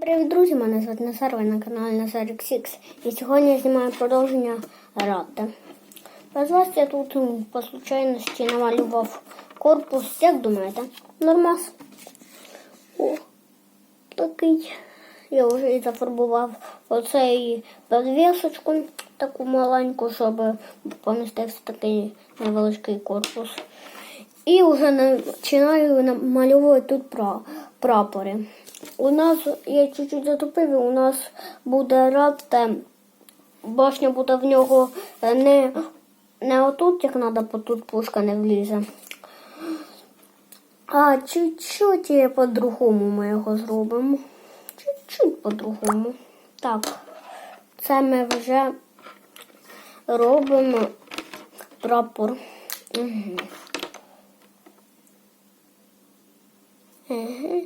Привіт, друзі! Мене звати Назар, ви на каналі Назар XX. І сьогодні я знімаю продовження Рати. Без вас я тут по случайності намалював корпус. Як думаєте? Нормас. О, такий. Я вже і зафарбував оцей підвісочку, таку маленьку, щоб помістився такий невеличкий корпус. І вже починаю намальовувати тут прапори. У нас, я чуть-чуть затопив, у нас буде рад, башня буде в нього е, не, не отут, як треба, бо тут пушка не влізе. А чуть-чуть по-другому ми його зробимо. Чуть-чуть по-другому. Так, це ми вже робимо прапор. Угу. Угу.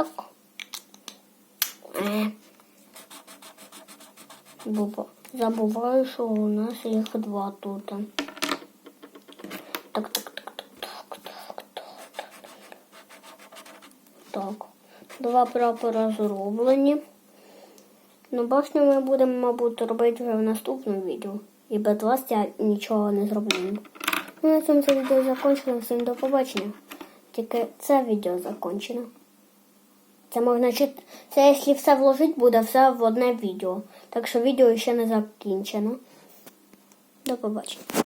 Так. Забуваю, що у нас їх два тут. Так, так, так, так, так, так, так. Так. Два прапора зроблені. Ну, башню ми будемо, мабуть, робити вже в наступному відео. І без вас я нічого не зроблю. Ну, на цьому це відео закінчено. Всім до побачення. Тільки це відео закінчено. Це можна читати. Це якщо все вложити, буде все в одне відео. Так що відео ще не закінчено. До побачення.